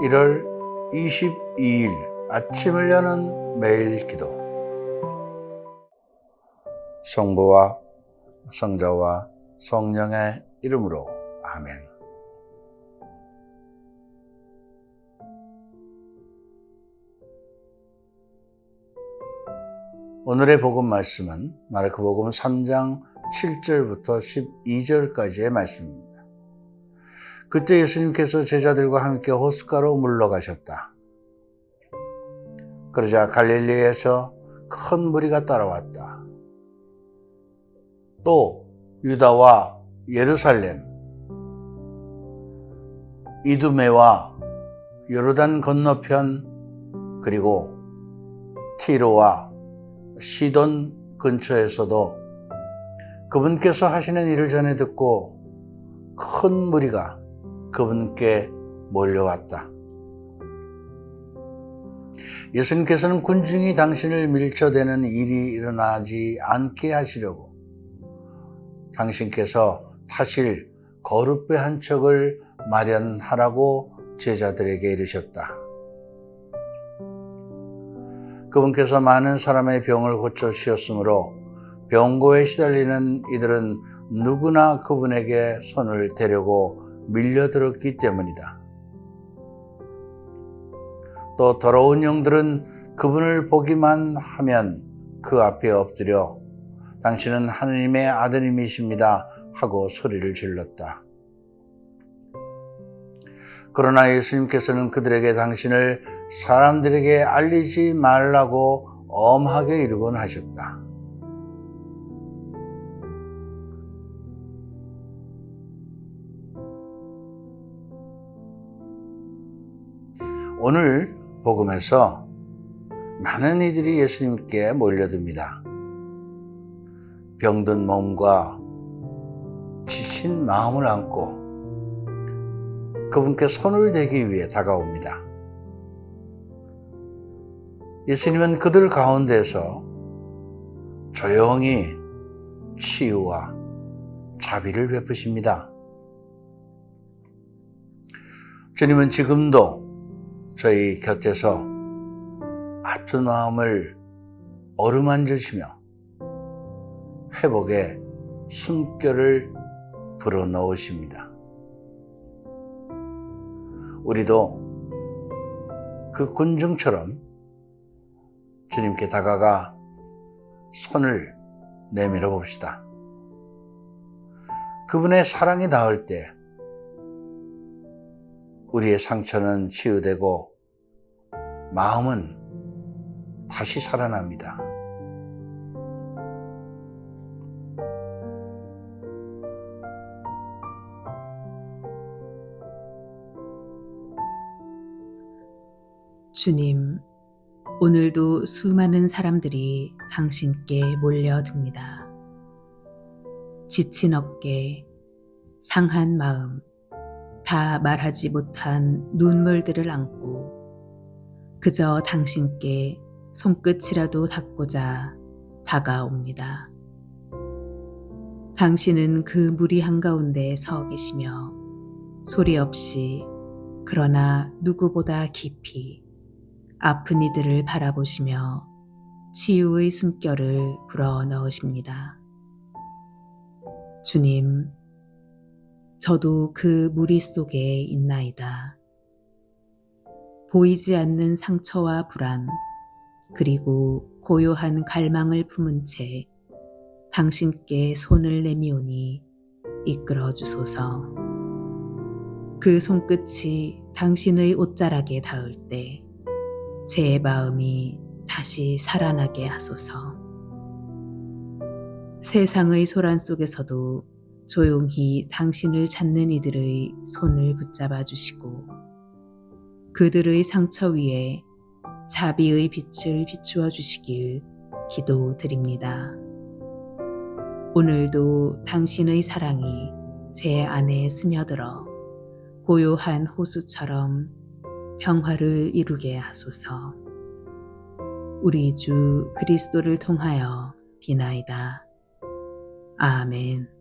1월 22일 아침을 여는 매일 기도 성부와 성자와 성령의 이름으로 아멘. 오늘의 복음 말씀은 마르크복음 3장 7절부터 12절까지의 말씀입니다. 그때 예수님께서 제자들과 함께 호숫가로 물러가셨다. 그러자 갈릴리에서 큰 무리가 따라왔다. 또 유다와 예루살렘, 이두메와 요르단 건너편 그리고 티로와 시돈 근처에서도 그분께서 하시는 일을 전해 듣고 큰 무리가 그분께 몰려왔다. 예수님께서는 군중이 당신을 밀쳐대는 일이 일어나지 않게 하시려고 당신께서 타실 거룻배 한 척을 마련하라고 제자들에게 이르셨다. 그분께서 많은 사람의 병을 고쳐 주셨으므로 병고에 시달리는 이들은 누구나 그분에게 손을 대려고 밀려들었기 때문이다. 또 더러운 영들은 그분을 보기만 하면 그 앞에 엎드려 당신은 하느님의 아드님이십니다 하고 소리를 질렀다. 그러나 예수님께서는 그들에게 당신을 사람들에게 알리지 말라고 엄하게 이르곤 하셨다. 오늘 복음에서 많은 이들이 예수님께 몰려듭니다. 병든 몸과 지친 마음을 안고 그분께 손을 대기 위해 다가옵니다. 예수님은 그들 가운데서 조용히 치유와 자비를 베푸십니다. 주님은 지금도 저희 곁에서 아픈 마음을 어루만지시며 회복의 숨결을 불어넣으십니다. 우리도 그 군중처럼 주님께 다가가 손을 내밀어 봅시다. 그분의 사랑이 닿을 때 우리의 상처는 치유되고 마음은 다시 살아납니다. 주님, 오늘도 수많은 사람들이 당신께 몰려듭니다. 지친 어깨, 상한 마음, 다 말하지 못한 눈물들을 안고 그저 당신께 손끝이라도 닿고자 다가옵니다. 당신은 그 무리 한가운데 서 계시며 소리 없이 그러나 누구보다 깊이 아픈 이들을 바라보시며 치유의 숨결을 불어 넣으십니다. 주님, 저도 그 무리 속에 있나이다. 보이지 않는 상처와 불안, 그리고 고요한 갈망을 품은 채 당신께 손을 내미오니 이끌어 주소서. 그 손끝이 당신의 옷자락에 닿을 때 제 마음이 다시 살아나게 하소서. 세상의 소란 속에서도 조용히 당신을 찾는 이들의 손을 붙잡아 주시고 그들의 상처 위에 자비의 빛을 비추어 주시길 기도드립니다. 오늘도 당신의 사랑이 제 안에 스며들어 고요한 호수처럼 평화를 이루게 하소서. 우리 주 그리스도를 통하여 비나이다. 아멘.